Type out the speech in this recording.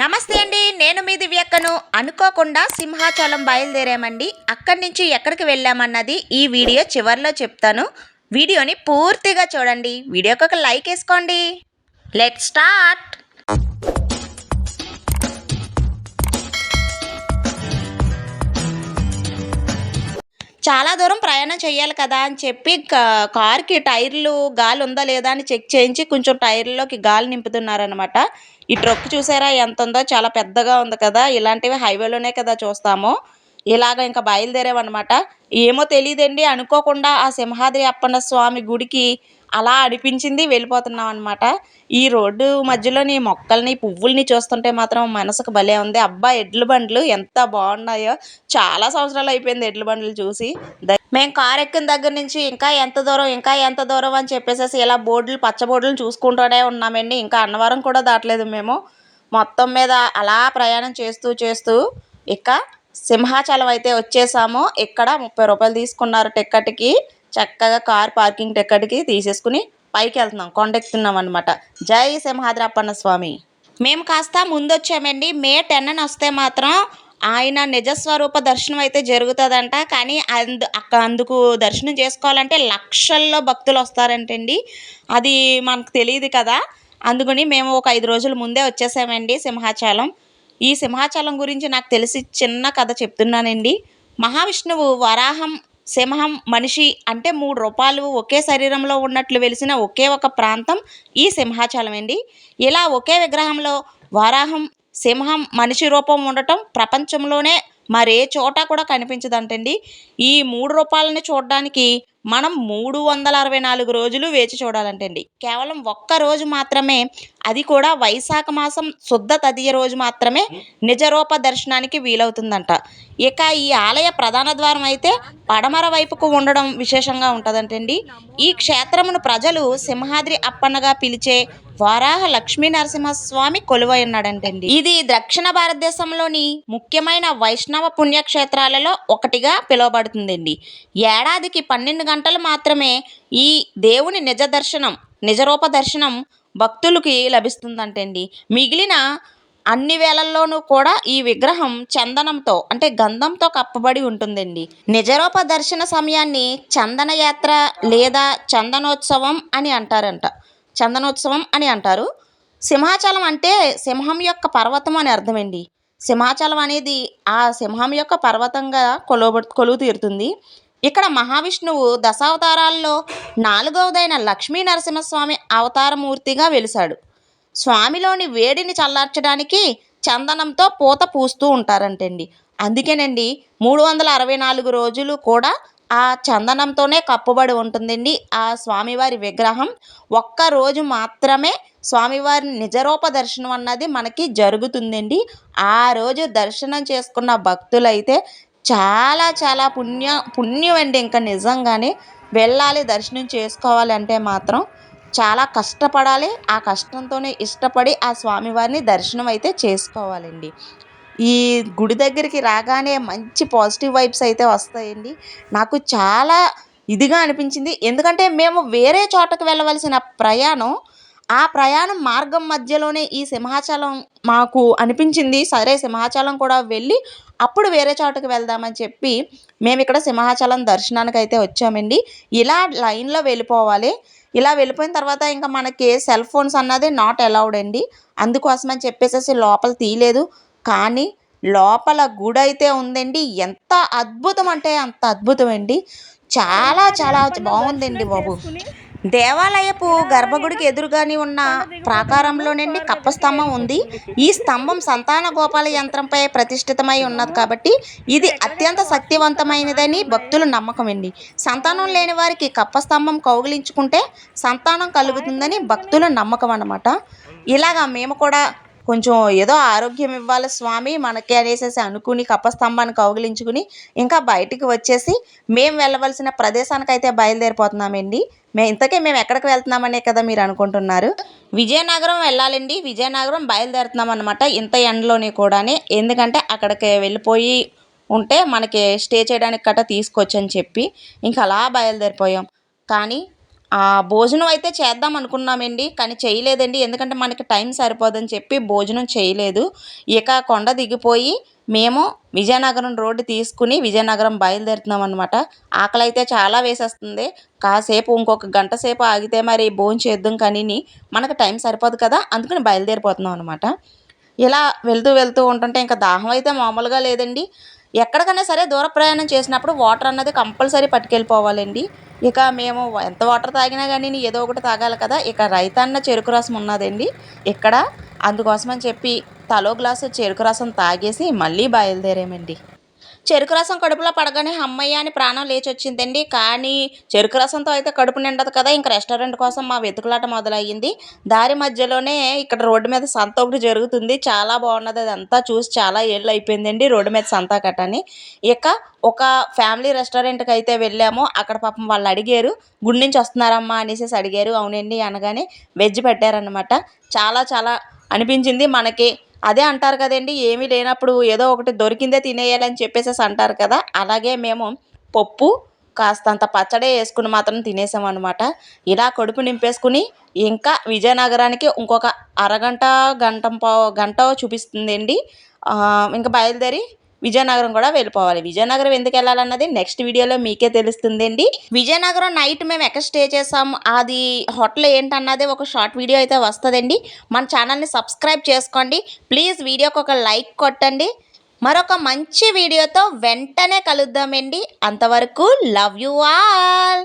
నమస్తే అండి నేను మీ దివ్యక్కను. అనుకోకుండా సింహాచలం బయలుదేరామండి. అక్కడి నుంచి ఎక్కడికి వెళ్ళామన్నది ఈ వీడియో చివరిలో చెప్తాను. వీడియోని పూర్తిగా చూడండి. వీడియోకి ఒక లైక్ వేసుకోండి. Let start. చాలా దూరం ప్రయాణం చేయాలి కదా అని చెప్పి కా- కార్కి టైర్లు గాలి ఉందా లేదా అని చెక్ చేయించి కొంచెం టైర్లోకి గాలి నింపుతున్నారనమాట ఈ ట్రక్ చూసారా ఎంత ఉందో చాలా పెద్దగా ఉంది కదా. ఇలాంటివి హైవేలోనే కదా చూస్తాము. ఇలాగ ఇంకా బయలుదేరామన్నమాట ఏమో తెలియదండి అనుకోకుండా ఆ సింహాద్రి అప్పన్న స్వామి గుడికి అలా అనిపించింది వెళ్ళిపోతున్నాం అనమాట ఈ రోడ్డు మధ్యలోని మొక్కల్ని పువ్వుల్ని చూస్తుంటే మాత్రం మనసుకు భలే ఉంది. అబ్బా ఎడ్ల బండ్లు ఎంత బాగున్నాయో. చాలా సంవత్సరాలు అయిపోయింది ఎడ్ల బండ్లు చూసి. మేము కార్ ఎక్కిన దగ్గర నుంచి ఇంకా ఎంత దూరం ఇంకా ఎంత దూరం అని చెప్పేసి ఇలా బోర్డులు పచ్చ బోర్డులు చూసుకుంటూనే ఉన్నామండి. ఇంకా అన్నవరం కూడా దాటలేదు మేము. మొత్తం మీద అలా ప్రయాణం చేస్తూ చేస్తూ ఇక సింహాచలం అయితే వచ్చేసాము. ఇక్కడ ముప్పై రూపాయలు తీసుకున్నారు టిక్కెట్కి. చక్కగా కార్ పార్కింగ్ టిక్కెట్కి తీసేసుకుని పైకి వెళ్తున్నాం. కొండెక్కుతున్నాం అనమాట జై సింహాద్రి అప్పన్న స్వామి. మేము కాస్త ముందు వచ్చామండి మే టెన్ అని వస్తే మాత్రం ఆయన నిజస్వరూప దర్శనం అయితే జరుగుతుందంట. కానీ అందు అక్కడ అందుకు దర్శనం చేసుకోవాలంటే లక్షల్లో భక్తులు వస్తారంటండి. అది మనకు తెలియదు కదా. అందుకని మేము ఒక ఐదు రోజుల ముందే వచ్చేసామండి సింహాచలం. ఈ సింహాచలం గురించి నాకు తెలిసి చిన్న కథ చెప్తున్నానండి. మహావిష్ణువు వరాహం సింహం మనిషి అంటే మూడు రూపాలు ఒకే శరీరంలో ఉన్నట్లు వెలిసిన ఒకే ఒక ప్రాంతం ఈ సింహాచలం అండి ఇలా ఒకే విగ్రహంలో వరాహం సింహం మనిషి రూపం ఉండటం ప్రపంచంలోనే మరే చోట కూడా కనిపించదంటండి. ఈ మూడు రూపాయలని చూడడానికి మనం మూడు వందల అరవై నాలుగు రోజులు వేచి చూడాలంటండి. కేవలం ఒక్క రోజు మాత్రమే అది కూడా వైశాఖ మాసం శుద్ధ తదియ రోజు మాత్రమే నిజరూప దర్శనానికి వీలవుతుందంట. ఇక ఈ ఆలయ ప్రధాన ద్వారం అయితే పడమర వైపుకు ఉండడం విశేషంగా ఉంటుందంటండి. ఈ క్షేత్రమును ప్రజలు సింహాద్రి అప్పన్నగా పిలిచే వారాహ లక్ష్మీ నరసింహస్వామి కొలువై ఉన్నాడంటండి. ఇది దక్షిణ భారతదేశంలోని ముఖ్యమైన వైష్ణవ పుణ్యక్షేత్రాలలో ఒకటిగా పిలువబడుతుందండి. ఏడాదికి పన్నెండు గంటలు మాత్రమే ఈ దేవుని నిజ దర్శనం నిజరూప దర్శనం భక్తులకి లభిస్తుందంటండి. మిగిలిన అన్ని వేళల్లోనూ కూడా ఈ విగ్రహం చందనంతో అంటే గంధంతో కప్పబడి ఉంటుందండి. నిజరూప దర్శన సమయాన్ని చందన యాత్ర లేదా చందనోత్సవం అని అంటారంట. చందనోత్సవం అని అంటారు. సింహాచలం అంటే సింహం యొక్క పర్వతం అని అర్థమండి. సింహాచలం అనేది ఆ సింహం యొక్క పర్వతంగా కొలువ కొలువు తీరుతుంది ఇక్కడ మహావిష్ణువు దశావతారాల్లో నాలుగవదైన లక్ష్మీ నరసింహస్వామి అవతారమూర్తిగా వెలిశాడు. స్వామిలోని వేడిని చల్లార్చడానికి చందనంతో పూత పూస్తూ ఉంటారంటండి. అందుకేనండి మూడు వందల అరవై నాలుగు రోజులు కూడా ఆ చందనంతోనే కప్పబడి ఉంటుందండి. ఆ స్వామివారి విగ్రహం ఒక్క రోజు మాత్రమే స్వామివారి నిజరూప దర్శనం అన్నది మనకి జరుగుతుందండి. ఆ రోజు దర్శనం చేసుకున్న భక్తులైతే చాలా చాలా పుణ్య పుణ్యం అండి ఇంకా నిజంగానే వెళ్ళాలి దర్శనం చేసుకోవాలి అంటే మాత్రం చాలా కష్టపడాలి. ఆ కష్టంతోనే ఇష్టపడి ఆ స్వామివారిని దర్శనం అయితే చేసుకోవాలండి. ఈ గుడి దగ్గరికి రాగానే మంచి పాజిటివ్ వైబ్స్ అయితే వస్తాయండి. నాకు చాలా ఇదిగా అనిపించింది. ఎందుకంటే మేము వేరే చోటకు వెళ్ళవలసిన ప్రయాణం ఆ ప్రయాణం మార్గం మధ్యలోనే ఈ సింహాచలం మాకు అనిపించింది. సరే సింహాచలం కూడా వెళ్ళి అప్పుడు వేరే చోటకి వెళ్దామని చెప్పి మేము ఇక్కడ సింహాచలం దర్శనానికి అయితే వచ్చామండి. ఇలా లైన్లో వెళ్ళిపోవాలి. ఇలా వెళ్ళిపోయిన తర్వాత ఇంకా మనకి సెల్ ఫోన్స్ అన్నది నాట్ అలౌడ్ అండి. అందుకోసం అని లోపల తీయలేదు. కానీ లోపల గుడి అయితే ఉందండి. ఎంత అద్భుతం అంటే అంత అద్భుతం అండి చాలా చాలా బాగుందండి బాబు. దేవాలయపు గర్భగుడికి ఎదురుగానే ఉన్న ప్రాకారంలోనండి కప్ప స్తంభం ఉంది. ఈ స్తంభం సంతాన గోపాల యంత్రంపై ప్రతిష్ఠితమై ఉన్నది కాబట్టి ఇది అత్యంత శక్తివంతమైనదని భక్తుల నమ్మకం అండి సంతానం లేని వారికి కప్ప స్తంభం కౌగిలించుకుంటే సంతానం కలుగుతుందని భక్తుల నమ్మకం అన్నమాట ఇలాగా మేము కూడా కొంచెం ఏదో ఆరోగ్యం ఇవ్వాలి స్వామి మనకి అనేసి అనుకుని కపస్తంభాన్ని కౌగిలించుకుని ఇంకా బయటికి వచ్చేసి మేము వెళ్ళవలసిన ప్రదేశానికి అయితే బయలుదేరిపోతున్నామండి. మేము ఇంతకే మేము ఎక్కడికి వెళ్తున్నామనే కదా మీరు అనుకుంటున్నారు. విజయనగరం వెళ్ళాలండి. విజయనగరం బయలుదేరుతున్నాం అనమాట ఇంత ఎండలోనే కూడానే. ఎందుకంటే అక్కడికి వెళ్ళిపోయి ఉంటే మనకి స్టే చేయడానికి గట్రా తీసుకొచ్చని చెప్పి ఇంకా అలా బయలుదేరిపోయాం. కానీ భోజనం అయితే చేద్దాం అనుకున్నామండి కానీ చేయలేదండి. ఎందుకంటే మనకి టైం సరిపోదని చెప్పి భోజనం చేయలేదు. ఇక కొండ దిగిపోయి మేము విజయనగరం రోడ్డు తీసుకుని విజయనగరం బయలుదేరుతున్నాం అనమాట ఆకలి అయితే చాలా వేసేస్తుంది. కాసేపు ఇంకొక గంట సేపు ఆగితే మరి భోజనం చేద్దాం కానీ మనకు టైం సరిపోదు కదా అందుకని బయలుదేరిపోతున్నాం అనమాట ఇలా వెళ్తూ వెళ్తూ ఉంటుంటే ఇంకా దాహం అయితే మామూలుగా లేదండి. ఎక్కడికైనా సరే దూర ప్రయాణం చేసినప్పుడు వాటర్ అన్నది కంపల్సరీ పట్టుకెళ్ళిపోవాలండి. ఇక మేము ఎంత వాటర్ తాగినా కానీ ఏదో ఒకటి తాగాలి కదా ఇక రైతన్న చెరుకు రసం ఉన్నదండి. ఇక్కడ అందుకోసమని చెప్పి తలో గ్లాసు చెరుకు రసం తాగేసి మళ్ళీ బయలుదేరామండి. చెరుకు రసం కడుపులో పడగానే అమ్మయ్య అని ప్రాణం లేచి వచ్చిందండి కానీ చెరుకు రసంతో అయితే కడుపు నిండదు కదా ఇంకా రెస్టారెంట్ కోసం మా వెతుకులాట మొదలయ్యింది. దారి మధ్యలోనే ఇక్కడ రోడ్డు మీద సంత ఒకటి జరుగుతుంది. చాలా బాగున్నది అదంతా చూసి చాలా ఏళ్ళు అయిపోయిందండి రోడ్డు మీద సంత కట్టని ఇక ఒక ఫ్యామిలీ రెస్టారెంట్కి అయితే వెళ్ళాము. అక్కడ పాపం వాళ్ళు అడిగారు గుడి నుంచి వస్తున్నారమ్మా అనేసి అడిగారు. అవునండి అనగానే వెజ్ పెట్టారనమాట చాలా చాలా అనిపించింది మనకి. అదే అంటారు కదండి ఏమీ లేనప్పుడు ఏదో ఒకటి దొరికిందే తినేయాలని చెప్పేసి అంటారు కదా. అలాగే మేము పప్పు కాస్తంత పచ్చడే వేసుకుని మాత్రం తినేసాం అనమాట ఇలా కడుపు నింపేసుకుని ఇంకా విజయనగరానికి ఇంకొక అరగంట గంట గంట చూపిస్తుందండి. ఆ, ఇంకా బయలుదేరి విజయనగరం కూడా వెళ్ళిపోవాలి. విజయనగరం ఎందుకు వెళ్ళాలన్నది నెక్స్ట్ వీడియోలో మీకే తెలుస్తుందండి. విజయనగరం నైట్ మేము ఎక్కడ స్టే చేసాము అది హోటల్ ఏంటన్నది ఒక షార్ట్ వీడియో అయితే వస్తుందండి. మన ఛానల్ని సబ్స్క్రైబ్ చేసుకోండి. ప్లీజ్ వీడియోకి ఒక లైక్ కొట్టండి. మరొక మంచి వీడియోతో వెంటనే కలుద్దామండి. అంతవరకు లవ్ యూ ఆల్